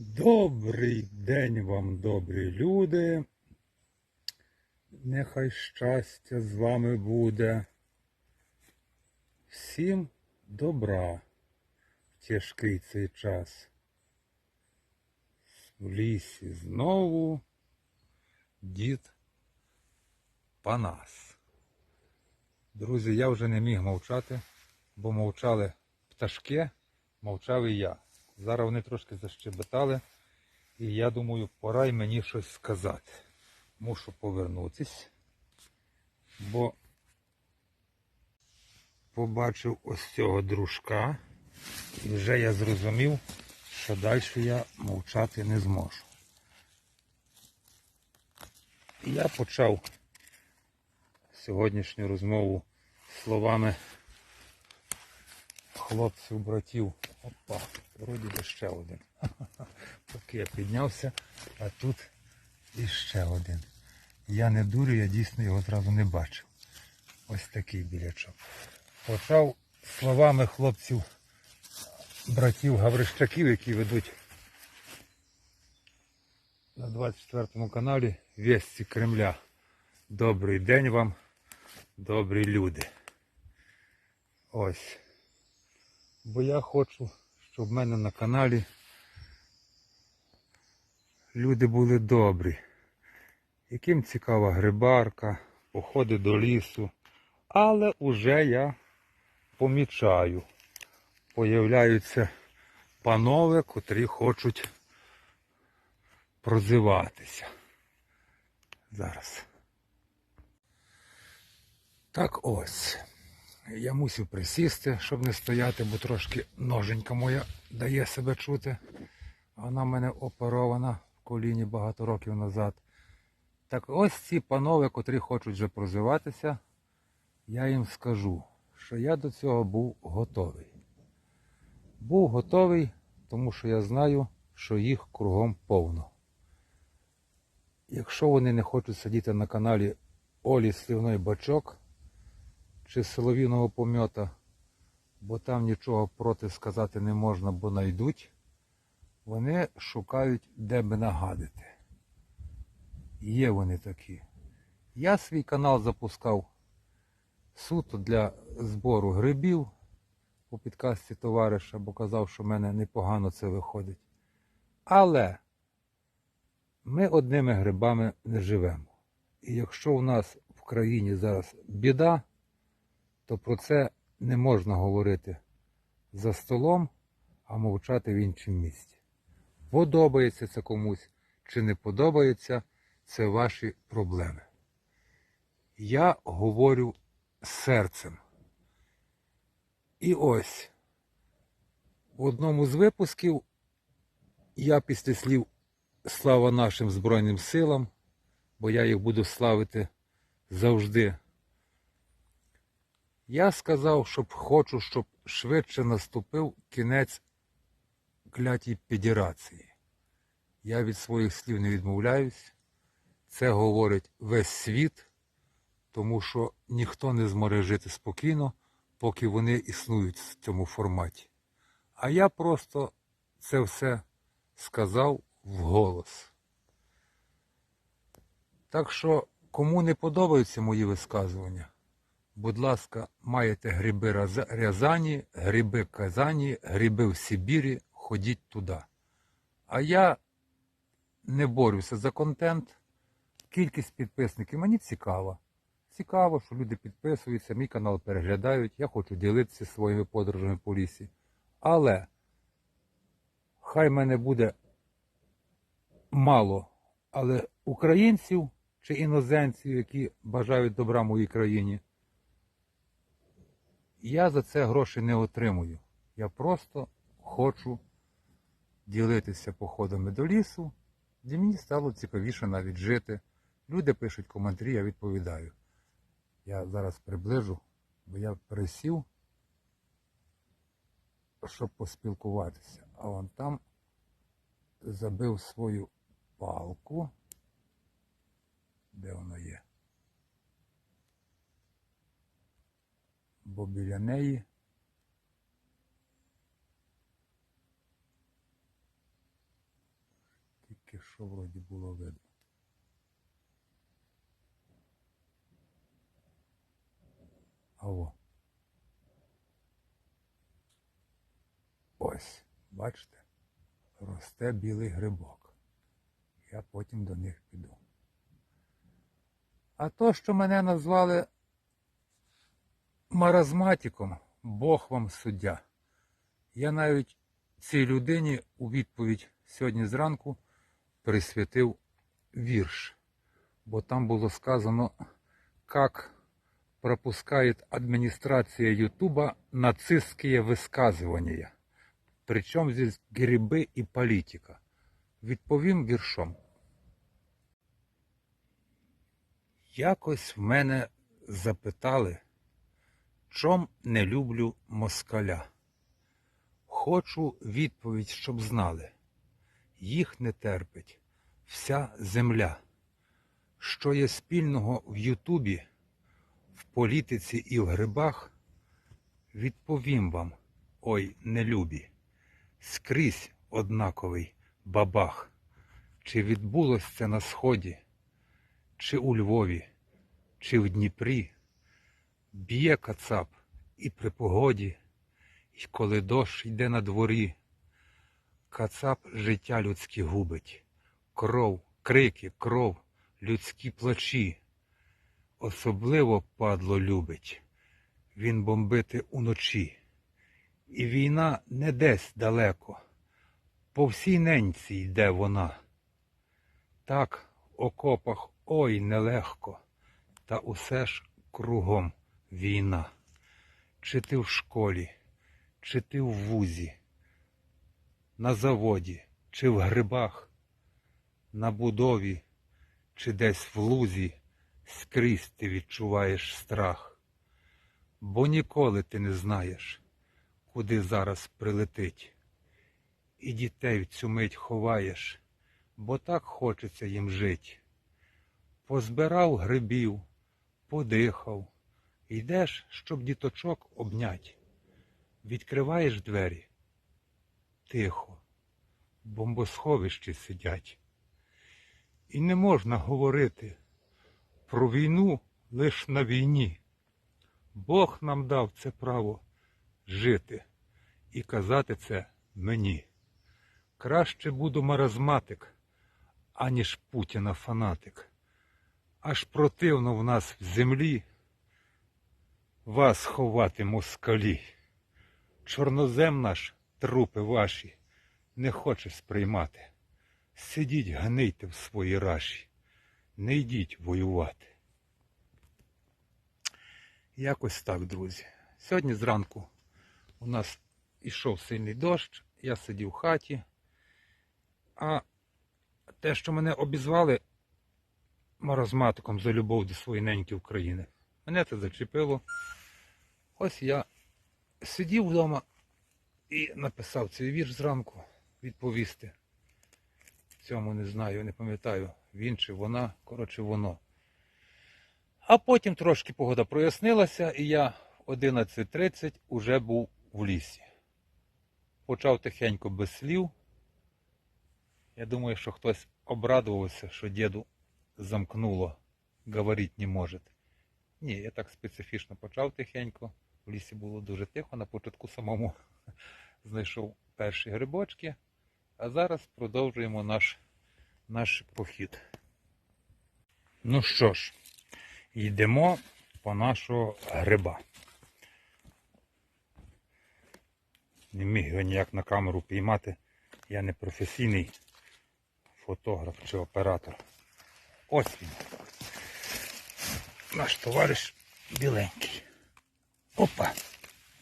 Добрий день вам, добрі люди. Нехай щастя з вами буде. Всім добра в тяжкий цей час. В лісі знову дід Панас. Друзі, я вже не міг мовчати, бо мовчали пташки, мовчав і я. Зараз вони трошки защебетали, і я думаю, пора й мені щось сказати. Мушу повернутись, бо побачив ось цього дружка, і вже я зрозумів, що далі я мовчати не зможу. Я почав сьогоднішню розмову словами хлопців, братів. Опа, вроді би ще один. Поки я піднявся, а тут іще один. Я не дурю, я дійсно його зразу не бачив. Ось такий білячок. Почав словами хлопців, братів Гаврищаків, які ведуть на 24 каналі Весті Кремля. Добрий день вам, добрі люди. Ось. Бо я хочу, щоб в мене на каналі люди були добрі. Яким цікава грибарка, походи до лісу. Але уже я помічаю, появляються панове, котрі хочуть прозиватися. Зараз. Так ось. Я мусив присісти, щоб не стояти, бо трошки ноженька моя дає себе чути. Вона в мене оперована в коліні багато років назад. Так ось ці панове, котрі хочуть вже прозиватися, я їм скажу, що я до цього був готовий. Був готовий, тому що я знаю, що їх кругом повно. Якщо вони не хочуть сидіти на каналі Олі Слівний Бачок чи Соловіного помьота, бо там нічого проти сказати не можна, бо найдуть, вони шукають, де би нагадити. Є вони такі. Я свій канал запускав суто для збору грибів по підкасті товариша, бо казав, що в мене непогано це виходить. Але ми одними грибами не живемо. І якщо у нас в країні зараз біда, то про це не можна говорити за столом, а мовчати в іншому місці. Подобається це комусь чи не подобається, це ваші проблеми. Я говорю серцем. І ось в одному з випусків я після слів Слава нашим Збройним силам, бо я їх буду славити завжди. Я сказав, щоб хочу, щоб швидше наступив кінець клятій федерації. Я від своїх слів не відмовляюсь. Це говорить весь світ, тому що ніхто не зможе жити спокійно, поки вони існують в цьому форматі. А я просто це все сказав вголос. Так що, кому не подобаються мої висказування, будь ласка, маєте гриби Рязані, гриби Казані, гриби в Сибірі, ходіть туди. А я не борюся за контент. Кількість підписників мені цікава. Цікаво, що люди підписуються, мій канал переглядають. Я хочу ділитися своїми подорожами по лісі. Але хай мене буде мало, але українців чи іноземців, які бажають добра моїй країні, я за це гроші не отримую. Я просто хочу ділитися походами до лісу, де мені стало цікавіше навіть жити. Люди пишуть коментарі, я відповідаю. Я зараз приближу, бо я присів, щоб поспілкуватися. А вон там забив свою палку. Де вона є? Бо біля неї Якщо вроді було видно. Аво. Ось, бачите, росте білий грибок. Я потім до них піду. А то, що мене назвали маразматиком, Бог вам суддя. Я навіть цій людині у відповідь сьогодні зранку присвятив вірш, бо там було сказано, як пропускает администрация Ютуба нацистские высказывания. Причому здесь гриби і політика. Відповім віршом. Якось в мене запитали, чом не люблю москаля. Хочу відповідь, щоб знали. Їх не терпить вся земля. Що є спільного в Ютубі, в політиці і в грибах, відповім вам, ой, нелюбі, скрізь однаковий бабах. Чи відбулось це на сході, чи у Львові, чи в Дніпрі, б'є кацап і при погоді, і коли дощ йде на дворі, кацап життя людське губить, кров, крики, кров, людські плачі. Особливо падло любить, він бомбити уночі. І війна не десь далеко, по всій ненці йде вона. Так окопах ой нелегко, та усе ж кругом війна. Чи ти в школі, чи ти в вузі, на заводі, чи в грибах, на будові, чи десь в лузі, скрізь ти відчуваєш страх, бо ніколи ти не знаєш, куди зараз прилетить. І дітей в цю мить ховаєш, бо так хочеться їм жить. Позбирав грибів, подихав, йдеш, щоб діточок обнять. Відкриваєш двері. Тихо, в бомбосховищі сидять. І не можна говорити про війну лиш на війні. Бог нам дав це право жити і казати це мені. Краще буду маразматик, аніж Путіна фанатик. Аж противно в нас в землі вас ховати москалі. Чорнозем наш, трупи ваші, не хоче сприймати. Сидіть, гнийте в своїй раші, не йдіть воювати. Якось так, друзі. Сьогодні зранку у нас ішов сильний дощ, я сидів в хаті. А те, що мене обізвали маразматиком за любов до своєї неньки України, мене це зачепило. Ось я сидів вдома і написав цей вірш зранку відповісти. Цьому не знаю, не пам'ятаю, він чи вона, коротше, воно. А потім трошки погода прояснилася, і я в 11.30 уже був в лісі. Почав тихенько без слів. Я думаю, що хтось обрадувався, що діду замкнуло, говорити не може. Ні, я так специфічно почав тихенько. В лісі було дуже тихо, на початку самому знайшов перші грибочки, а зараз продовжуємо наш, наш похід. Ну що ж, йдемо по нашого гриба. Не міг його ніяк на камеру піймати. Я не професійний фотограф чи оператор. Ось він. Наш товариш біленький. Опа!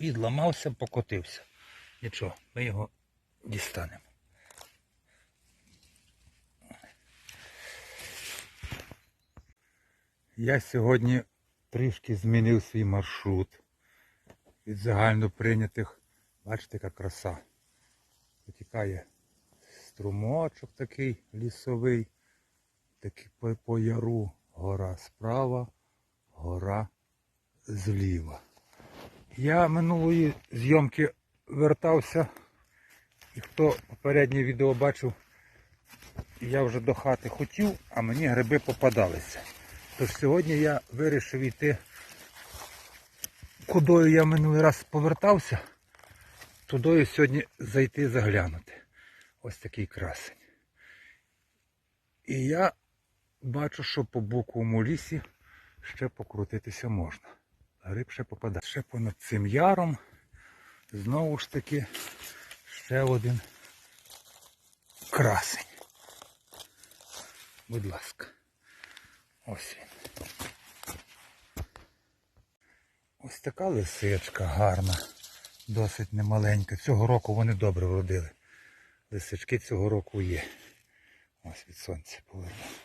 Відламався, покотився. Нічого, ми його дістанемо. Я сьогодні трішки змінив свій маршрут від загально прийнятих. Бачите, яка краса. Потікає струмочок такий лісовий, такий по, по яру гора справа, гора зліва. Я минулої зйомки вертався, і хто попереднє відео бачив, я вже до хати хотів, а мені гриби попадалися. Тож сьогодні я вирішив йти, кудою я минулий раз повертався, тудою сьогодні зайти заглянути. Ось такий красень. І я бачу, що по буковому лісі ще покрутитися можна. Гриб попадає. Ще понад цим яром. Знову ж таки ще один красень. Будь ласка. Ось він. Ось така лисичка гарна, досить немаленька. Цього року вони добре вродили. Лисички цього року є. Ось від сонця повернув.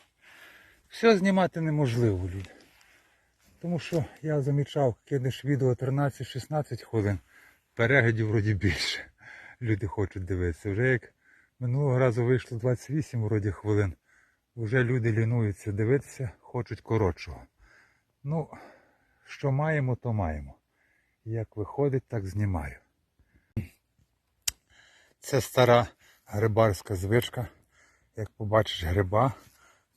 Все знімати неможливо, люди. Тому що я замічав, кидеш відео 13-16 хвилин, переглядів вроді більше. Люди хочуть дивитися. Вже як минулого разу вийшло 28 вроді хвилин, вже люди лінуються дивитися, хочуть коротшого. Ну, що маємо, то маємо. Як виходить, так знімаю. Це стара грибарська звичка. Як побачиш гриба,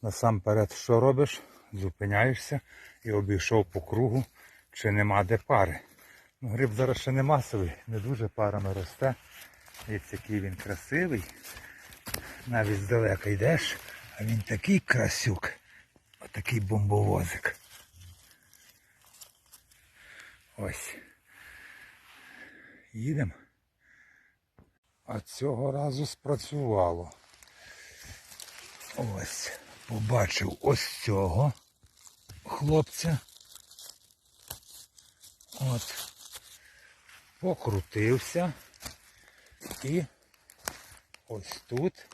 насамперед що робиш? Зупиняєшся і обійшов по кругу, чи нема де пари. Ну, гриб зараз ще не масовий, не дуже парами росте. Ось який він красивий. Навіть здалека йдеш, а він такий красюк. Отакий бомбовозик. Ось. Їдемо. А цього разу спрацювало. Ось. Побачив ось цього хлопця. От. Покрутився. І ось тут.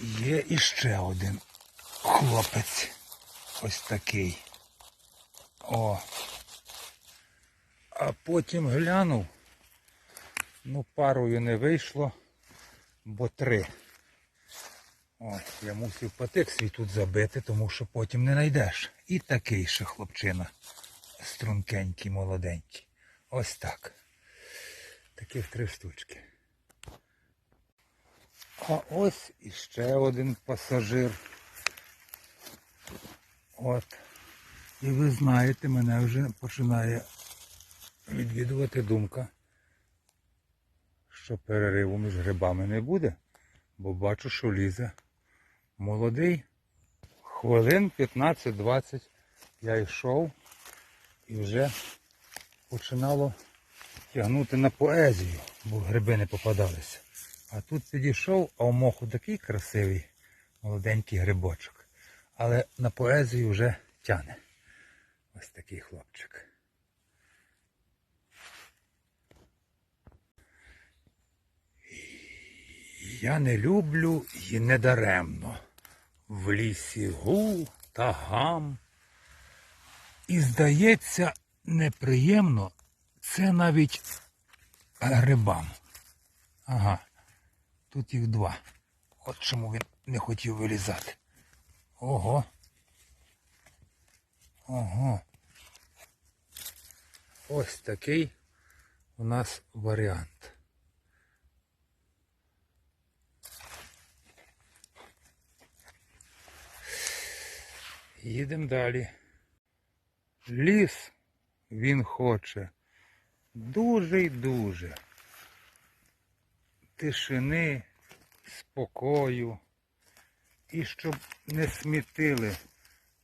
Є іще один хлопець. Ось такий. О. А потім глянув. Ну, парою не вийшло, бо три. Ось, я мусив патик свій тут забити, тому що потім не знайдеш. І такий ще хлопчина. Стрункенький, молоденький. Ось так. Таких три штучки. А ось іще один пасажир. От. І ви знаєте, мене вже починає відвідувати думка, що перериву між грибами не буде, бо бачу, що лізе молодий. Хвилин 15-20 я йшов і вже починало тягнути на поезію, бо гриби не попадалися. А тут підійшов, а у моху такий красивий молоденький грибочок. Але на поезію вже тяне. Ось такий хлопчик. Я не люблю і не даремно. В лісі гул та гам. І здається, неприємно це навіть грибам. Ага, тут їх два. От чому він не хотів вилізати. Ого. Ого. Ось такий у нас варіант. Їдемо далі. Ліс він хоче дуже й дуже. Тишини, спокою. І щоб не смітили,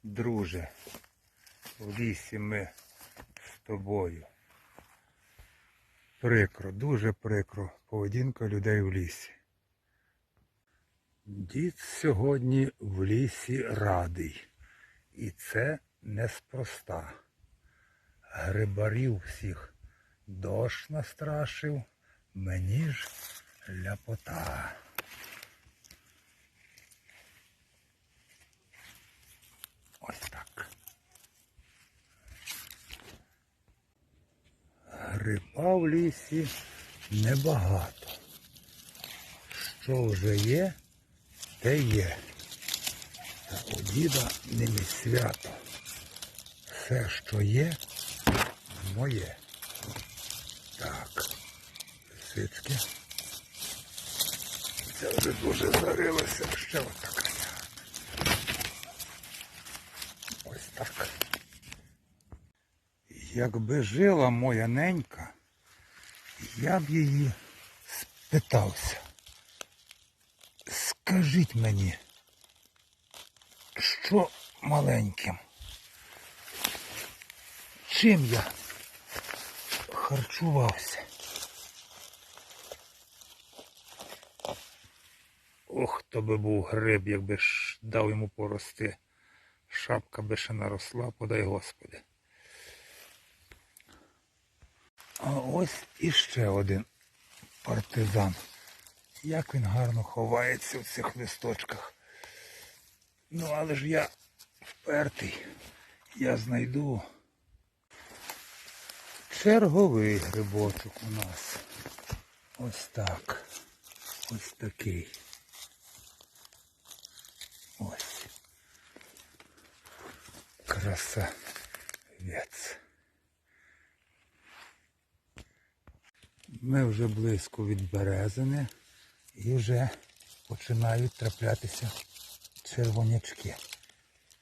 друже, в лісі ми з тобою. Прикро, дуже прикро поведінка людей в лісі. Дід сьогодні в лісі радий. І це неспроста. Грибарів всіх дощ настрашив, мені ж ляпота. Ось так. Гриба в лісі небагато. Що вже є, те є. Та у діда ними свято. Все, що є, моє. Так. лисички. Це вже дуже зарилося. Ще от така. Ось так. Якби жила моя ненька, я б її спитався. Скажіть мені, що маленьким? Чим я харчувався? Ох, то би був гриб, якби ж дав йому порости. Шапка би ще наросла, подай Господи. А ось іще один партизан. Як він гарно ховається в цих листочках. Ну, але ж я впертий. Я знайду черговий грибочок у нас. Ось так. Ось такий. Ось. Красавець. Ми вже близько від березини і вже починають траплятися червонячки.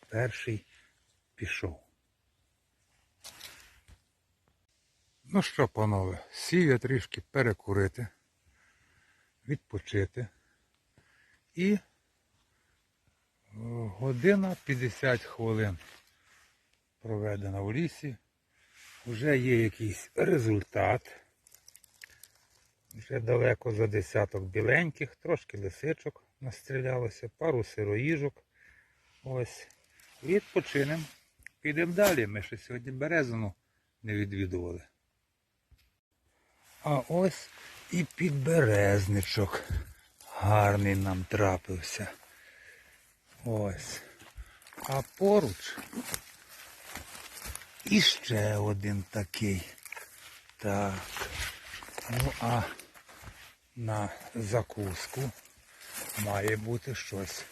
Перший пішов. Ну що, панове, сів я трішки перекурити, відпочити. І е, година 50 хвилин проведена в лісі. Вже є якийсь результат. Вже далеко за десяток біленьких, трошки лисичок настрілялося, пару сироїжок. Ось. Відпочинемо. Підемо далі. Ми ще сьогодні березину не відвідували. А ось і підберезничок. Гарний нам трапився. Ось. А поруч іще один такий. Так. Ну а на закуску має бути щось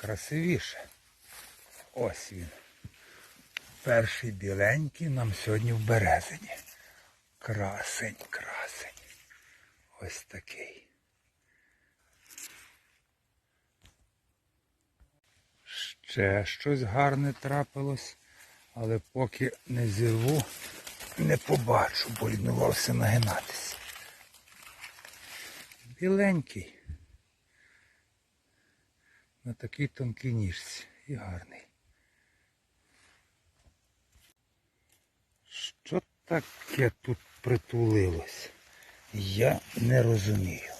красивіше. Ось він. Перший біленький нам сьогодні в березині. Красень, красень. Ось такий. Ще щось гарне трапилось, але поки не зірву, не побачу, бо лінувався нагинатись. Біленький. На такій тонкій ніжці і гарний. Що таке тут притулилось? Я не розумію.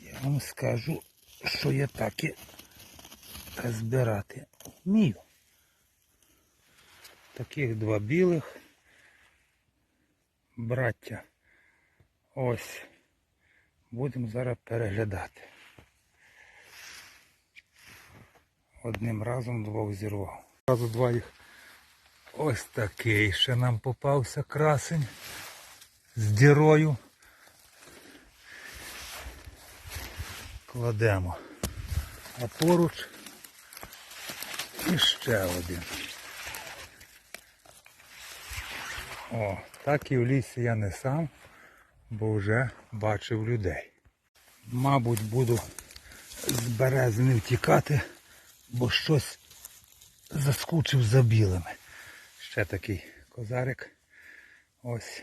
Я вам скажу, що я так і збирати вмію. Таких два білих браття. Ось. Будемо зараз переглядати. Одним разом двох зірвав. Разу два їх. Ось такий ще нам попався красень з дірою. Кладемо. А поруч іще один. О, так і в лісі я не сам, бо вже бачив людей. Мабуть, буду з березини втікати, бо щось заскучив за білими. Ще такий козарик. Ось.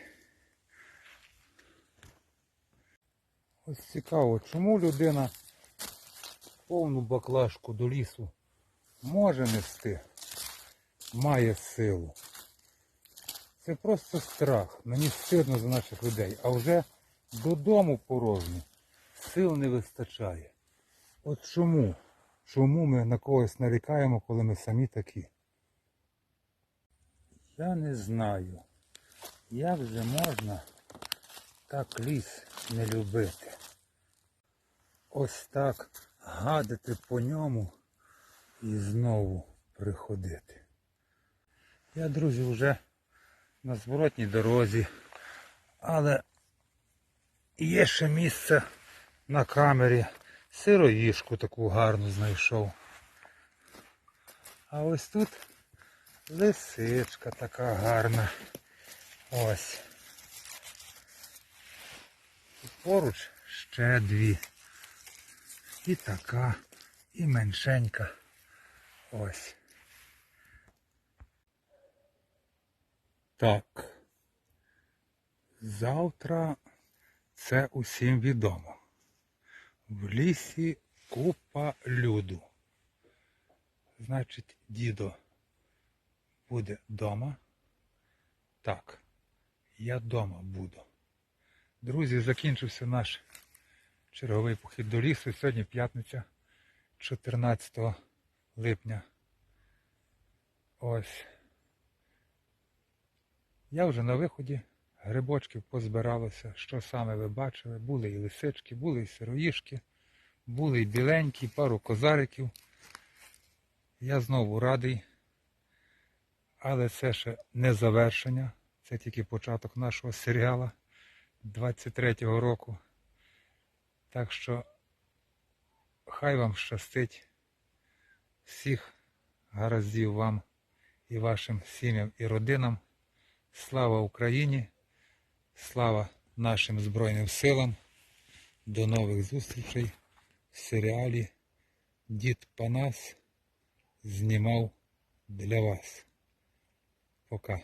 Ось цікаво, чому людина повну баклажку до лісу може нести, має силу. Це просто страх. Мені стидно за наших людей. А вже додому порожньо. Сил не вистачає. От чому? Чому ми на когось нарікаємо, коли ми самі такі? Я не знаю, як же можна так ліс не любити. Ось так гадити по ньому і знову приходити. Я, друзі, вже на зворотній дорозі, але є ще місце на камері. Сироїшку таку гарну знайшов. А ось тут лисичка така гарна. Ось. поруч ще дві. І така, і меншенька. Ось. Так. Завтра це усім відомо. В лісі купа люду. Значить, дідо буде вдома. Так, я вдома буду. Друзі, закінчився наш черговий похід до лісу. Сьогодні п'ятниця 14 липня. Ось. Я вже на виході. Грибочків позбиралося. Що саме ви бачили? Були і лисички, були і сироїшки, були і біленькі, пару козариків. Я знову радий. Але це ще не завершення. Це тільки початок нашого серіалу 23-го року. Так що хай вам щастить. Всіх гараздів вам і вашим сім'ям і родинам. Слава Україні! Слава нашим Збройним силам! До нових зустрічей в серіалі Дід Панас знімав для вас. Пока.